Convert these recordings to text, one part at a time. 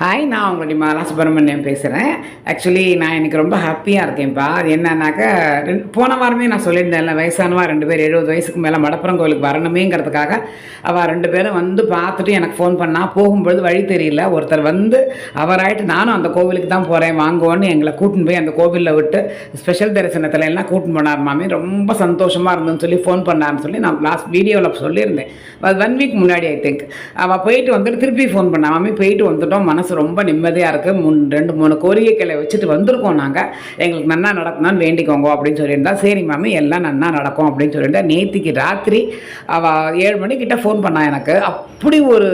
Hi நான் உங்களுடைய மாலா சுப்பிரமணியம் பேசுகிறேன் ஆக்சுவலி நான் எனக்கு ரொம்ப ஹாப்பியாக இருக்கேன்ப்பா. அது என்னன்னாக்கா ரெண்டு போன வாரமே நான் சொல்லியிருந்தேன்ல வயசானவா ரெண்டு பேர் எழுபது வயசுக்கு மேலே மடப்புறம் கோயிலுக்கு வரணுமேங்கிறதுக்காக அவள் ரெண்டு பேரும் வந்து பார்த்துட்டு எனக்கு ஃபோன் பண்ணா. போகும்பொழுது வழி தெரியல. ஒருத்தர் வந்து அவராயிட்டு நானும் அந்த கோவிலுக்கு தான் போகிறேன் வாங்குவோன்னு எங்களை கூட்டின்னு போய் அந்த கோவிலில் விட்டு ஸ்பெஷல் தரிசனத்தில் எல்லாம் கூட்டின்னு போனார் மாமி. ரொம்ப சந்தோஷமாக இருந்ததுன்னு சொல்லி ஃபோன் பண்ணாருன்னு சொல்லி நான் லாஸ்ட் வீடியோவில் சொல்லியிருந்தேன். அது ஒன் வீக் முன்னாடி ஐ திங்க் அவள் போயிட்டு வந்துட்டு திருப்பி ஃபோன் பண்ணா. மாமி போயிட்டு வந்துட்டோம். மனசு ரொம்ப நிம்மதியாக இருக்குது மூணு ரெண்டு மூணு கோரிக்கைகளை வச்சுட்டு வந்திருக்கோம் நாங்கள் எங்களுக்கு நன்னா நடக்கணும்னு வேண்டிக்கோங்க அப்படின்னு சொல்லியிருந்தா சரி மாமி எல்லாம் நன்னா நடக்கும் அப்படின்னு சொல்லியிருந்தா நேத்திக்கு ராத்திரி அவள் ஏழு மணிக்கிட்ட ஃபோன் பண்ணா எனக்கு. அப்படி ஒரு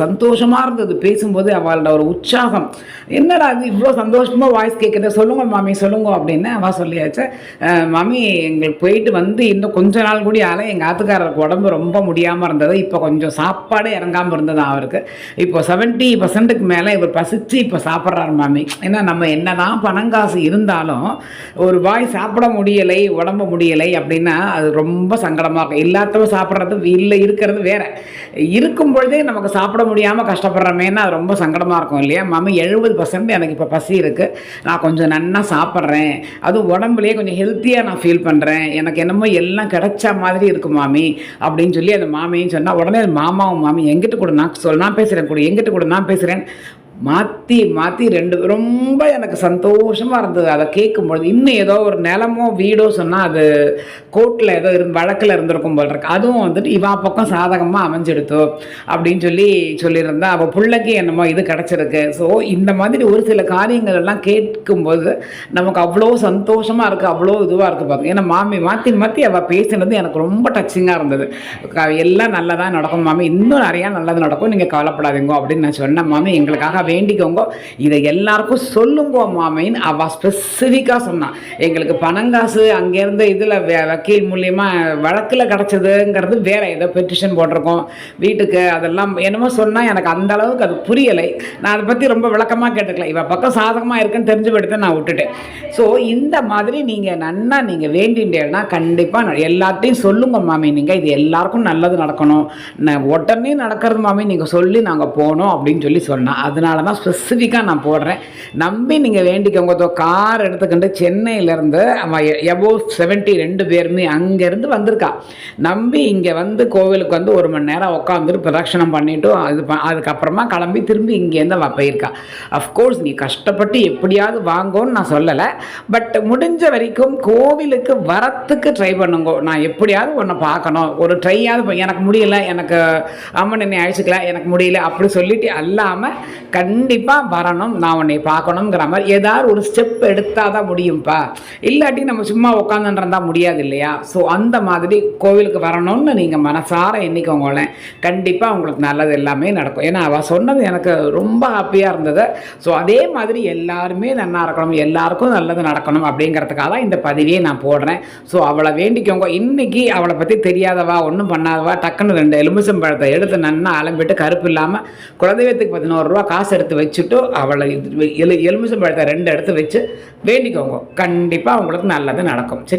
சந்தோஷமாக இருந்தது. பேசும்போது அவளோட ஒரு உற்சாகம். என்னடா அது இவ்வளோ சந்தோஷமாக வாய்ஸ் கேட்குது சொல்லுங்க மாமி சொல்லுங்க அப்படின்னு அவள் சொல்லியாச்சு. மாமி எங்களுக்கு போயிட்டு வந்து இன்னும் கொஞ்ச நாள் கூடி ஆல எங்கள் ஆத்துக்காரருக்கு உடம்பு ரொம்ப முடியாமல் இருந்தது. இப்போ கொஞ்சம் சாப்பாடு இறங்காமல் இருந்தது அவருக்கு. இப்போ செவன்ட்டி பர்சன்ட்டுக்கு மேலே இவர் பசிச்சு இப்போ சாப்பிட்றாரு மாமி. ஏன்னா நம்ம என்ன தான் பணம் பணங்காசு இருந்தாலும் ஒரு வாய் சாப்பிட முடியலை உடம்பு முடியலை அப்படின்னா அது ரொம்ப சங்கடமாக இருக்கும். இல்லாதவ சாப்பிட்றது இல்லை இருக்கிறது வேற. இருக்கும் பொழுதே நமக்கு சாப்பிட முடியாமல் கஷ்டப்படுறமேன்னா அது ரொம்ப சங்கடமாக இருக்கும் இல்லையா? மாமி எழுபது பர்சன்ட் எனக்கு இப்போ பசி இருக்குது நான் கொஞ்சம் நன்னா சாப்பிட்றேன். அதுவும் உடம்புலேயே கொஞ்சம் ஹெல்த்தியாக நான் ஃபீல் பண்ணுறேன் எனக்கு என்னமோ எல்லாம் கிடைச்ச மாதிரி இருக்கும் மாமி அப்படின்னு சொல்லி அந்த மாமியும் சொன்னால் உடனே மாமாவும் மாமி எங்கிட்ட கூட நான் சொல் நான் பேசுகிறேன் கூட எங்கிட்ட கூட நான் பேசுகிறேன் மாற்றி மாற்றி ரெண்டு ரொம்ப எனக்கு சந்தோஷமாக இருந்தது. அதை கேட்கும்பொழுது இன்னும் ஏதோ ஒரு நிலமோ வீடோ சொன்னால் அது கோர்ட்டில் ஏதோ இருந்து வழக்கில் இருந்திருக்கும் போல் இருக்கு. அதுவும் வந்துட்டு இவா பக்கம் சாதகமாக அமைஞ்செடுத்தோ அப்படின்னு சொல்லி சொல்லியிருந்தா அவள் பிள்ளைக்கு என்னமோ இது கிடச்சிருக்கு. ஸோ இந்த மாதிரி ஒரு சில காரியங்கள் எல்லாம் கேட்கும்போது நமக்கு அவ்வளோ சந்தோஷமாக இருக்குது அவ்வளோ இதுவாக இருக்குது பார்த்து ஏன்னா மாமி மாற்றி மாற்றி அவள் பேசினது எனக்கு ரொம்ப டச்சிங்காக இருந்தது. எல்லாம் நல்லதாக நடக்கும் மாமி. இன்னும் நிறையா நல்லது நடக்கும். நீங்கள் கவலைப்படாதீங்க அப்படின்னு நான் சொன்னேன். மாமி எங்களுக்காக வேண்டிக்கோங்க. இதை எல்லாருக்கும் சொல்லுங்க மாமின்னு அவள் ஸ்பெசிஃபிக்காக சொன்னான் எங்களுக்கு பணங்காசு அங்கேருந்து இதில் வக்கீல் மூலியமாக வழக்கில் கிடச்சதுங்கிறது வேற ஏதோ பெட்டிஷன் போட்டிருக்கோம். வீட்டுக்கு அதெல்லாம் என்னமோ சொன்னால் எனக்கு அந்த அளவுக்கு அது புரியலை. நான் அதை பற்றி ரொம்ப விளக்கமாக கேட்டுக்கல. இவ பக்கம் சாதகமாக இருக்குன்னு தெரிஞ்சுப்படுத்து நான் விட்டுட்டேன். ஸோ இந்த மாதிரி நீங்கள் நன்னா நீங்கள் வேண்டின்றேன்னா கண்டிப்பாக எல்லாத்தையும் சொல்லுங்க மாமி நீங்கள் இது எல்லாருக்கும் நல்லது நடக்கணும். நான் உடனே நடக்கிறது மாமி நீங்கள் சொல்லி நாங்கள் போனோம் அப்படின்னு சொல்லி சொன்னேன் அதனால தான் ஸ்பெசிஃபிக்காக நான் போடுறேன். நம்பி நீங்கள் வேண்டிக்கோங்க. கார் எடுத்துக்கிட்டு சென்னையிலேருந்து அவன் எபோ செவன்ட்டி ரெண்டு பேருமே அங்கேருந்து வந்திருக்கா. நம்பி இங்கே வந்து கோவிலுக்கு வந்து ஒரு மணி நேரம் உட்காந்துட்டு பிரதட்சணம் பண்ணிவிட்டு அது ப- அதுக்கப்புறமா கிளம்பி திரும்பி இங்கேருந்து அவள் போயிருக்கா. அஃப்கோர்ஸ் நீ கஷ்டப்பட்டு எப்படியாவது வாங்கோன்னு நான் சொல்லலை. பட் முடிஞ்ச வரைக்கும் கோவிலுக்கு வரத்துக்கு ட்ரை பண்ணுங்க. நான் எப்படியாவது ஒன்று பார்க்கணும். ஒரு ட்ரையாவது எனக்கு முடியல. எனக்கு அம்மன் என்னை அழிச்சிக்கல. எனக்கு முடியல. அப்படி சொல்லிட்டு அல்லாமல் கண்டிப்பாக வரணும் நான் உன்னை பார்க்கணுங்கிற மாதிரி ஏதாவது ஒரு ஸ்டெப் எடுத்தால் தான் முடியும்ப்பா இல்லாட்டி நம்ம சும்மா உட்காந்துன்றதா முடியாது இல்லையா ஸோ அந்த மாதிரி கோவிலுக்கு வரணும்னு நீங்கள் மனசார எண்ணிக்கோங்களேன். கண்டிப்பாக உங்களுக்கு நல்லது எல்லாமே நடக்கும். ஏன்னா அவள் சொன்னது எனக்கு ரொம்ப ஹாப்பியாக இருந்தது. ஸோ அதே மாதிரி எல்லாருமே நல்லா இருக்கணும் எல்லாருக்கும் நல்லது நடக்கணும் அப்படிங்கிறதுக்காக தான் இந்த பதிவையே நான் போடுறேன். ஸோ அவளை வேண்டிக்கோங்க. இன்னைக்கு அவளை பற்றி தெரியாதவா ஒன்றும் பண்ணாதவா டக்குன்னு ரெண்டு எலுமிச்சம்பழத்தை எடுத்து நன்னா அலம்பிட்டு கருப்பு இல்லாமல் குலதெய்வத்துக்கு பதினோரு ரூபா காசு எடுத்து வச்சுட்டு அவளை இது- எலு எலுமிச்சம்பழத்தை ரெண்டு எடுத்து வச்சு வேண்டிக்கோங்க. கண்டிப்பாக உங்களுக்கு நல்லது நடக்கும். சரி?